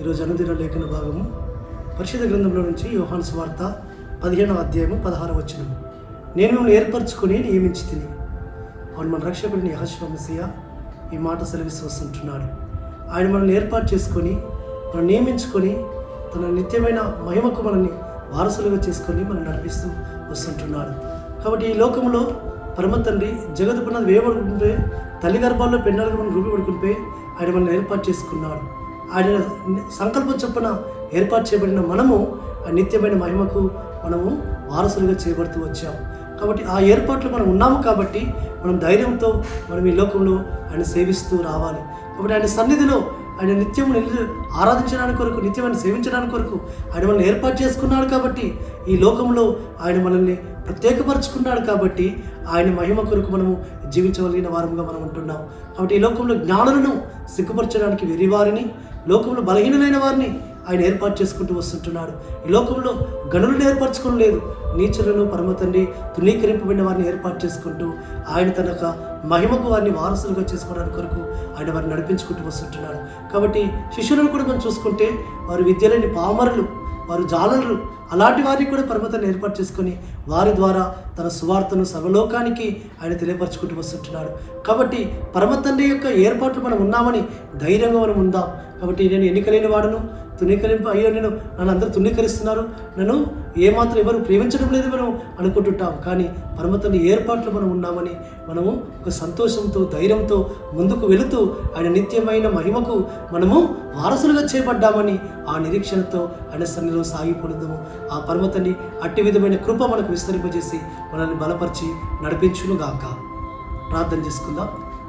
ఈరోజు అనుదిన లేఖన భాగము. పరిశుద్ధ గ్రంథంలో నుంచి యోహాన్స్ వార్త పదిహేనవ అధ్యాయము పదహారవ వచ్చిన నేను మిమ్మల్ని ఏర్పరచుకొని నియమించి తిని అవును మన రక్షకుడిని యహశ్వమసియ ఈ మాట సెలవిస్తూ వస్తుంటున్నాడు ఆయన మనల్ని ఏర్పాటు చేసుకొని మనం నియమించుకొని తన నిత్యమైన మహిమకు మనల్ని వారసులుగా చేసుకొని మనం నడిపిస్తూ వస్తుంటున్నాడు. కాబట్టి ఈ లోకంలో పరమ తండ్రి జగత్తుకున్నది వేయబడుకుంటే తల్లి గర్భాల్లో పెన్నాలుగా మనం రూపబడుకుంటే ఆయన మనల్ని ఏర్పాటు చేసుకున్నాడు. ఆయన సంకల్పం చొప్పున ఏర్పాటు చేయబడిన మనము ఆ నిత్యమైన మహిమకు మనము వారసులుగా చేయబడుతూ వచ్చాము. కాబట్టి ఆ ఏర్పాట్లు మనం ఉన్నాము కాబట్టి మనం ధైర్యంతో మనం ఈ లోకంలో ఆయన సేవిస్తూ రావాలి. కాబట్టి ఆయన సన్నిధిలో ఆయన నిత్యం నిల్ ఆరాధించడానికి కొరకు నిత్యం ఆయన సేవించడానికి కొరకు ఆయన మనల్ని ఏర్పాటు చేసుకున్నాడు కాబట్టి ఈ లోకంలో ఆయన మనల్ని ప్రత్యేకపరుచుకున్నాడు కాబట్టి ఆయన మహిమ కొరకు మనము జీవించగలిగిన వారముగా మనం ఉంటున్నాం కాబట్టి ఈ లోకంలో జ్ఞానులను సిగ్గుపరచడానికి వెరివారిని లోకంలో బలహీనమైన వారిని ఆయన ఏర్పాటు చేసుకుంటూ వస్తుంటున్నాడు. ఈ లోకంలో గనులను ఏర్పరచుకోవడం లేదు. నీచులను పరమ తండ్రి వారిని ఏర్పాటు చేసుకుంటూ ఆయన తన మహిమకు వారిని వారసులుగా చేసుకోవడానికి కొరకు ఆయన వారిని నడిపించుకుంటూ వస్తుంటున్నాడు. కాబట్టి శిష్యులను కూడా మనం చూసుకుంటే వారు విద్యలేని పామరులు వారు జాలరులు అలాంటి వారికి కూడా పరమతాన్ని ఏర్పాటు చేసుకొని వారి ద్వారా తన సువార్తను సర్వలోకానికి ఆయన తెలియపరచుకుంటూ వస్తుంటున్నాడు. కాబట్టి పరమతండ్రి యొక్క ఏర్పాట్లు మనం ఉన్నామని ధైర్యంగా మనం ఉందాం. కాబట్టి నేను ఎన్నికలేని వాడను తునీకరింపు అయ్యో నేను నన్ను అందరూ తునీకరిస్తున్నారు నన్ను ఏమాత్రం ఎవరు ప్రేమించడం లేదు మనం అనుకుంటుంటాం. కానీ పరమతండ్రి ఏర్పాట్లు మనం ఉన్నామని మనము ఒక సంతోషంతో ధైర్యంతో ముందుకు వెళుతూ ఆయన నిత్యమైన మహిమకు మనము వారసులుగా చేపడ్డామని ఆ నిరీక్షణతో ఆయన సన్నిలో సాగిపోదాము ఆ పరమతండ్రి అట్టి విధమైన కృప మనకు విస్తరింపజేసి మనల్ని బలపరిచి నడిపించునుగాక. ప్రార్థన చేసుకుందాం.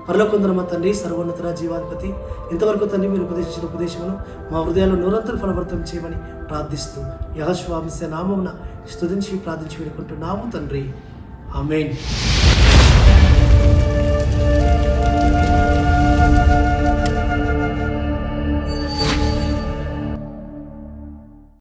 పరలోకొందర మా తండ్రి సర్వోన్నతర జీవాధిపతి ఇంతవరకు తండ్రి మీరు ఉపదేశించిన ఉపదేశమును మా హృదయాల్లో నిరంతరం ఫలవర్తం చేయమని ప్రార్థిస్తూ యహస్వామిశ నామమున స్తుతించి ప్రార్థించి వేడుకుంటున్నాము తండ్రి. ఆమెన్.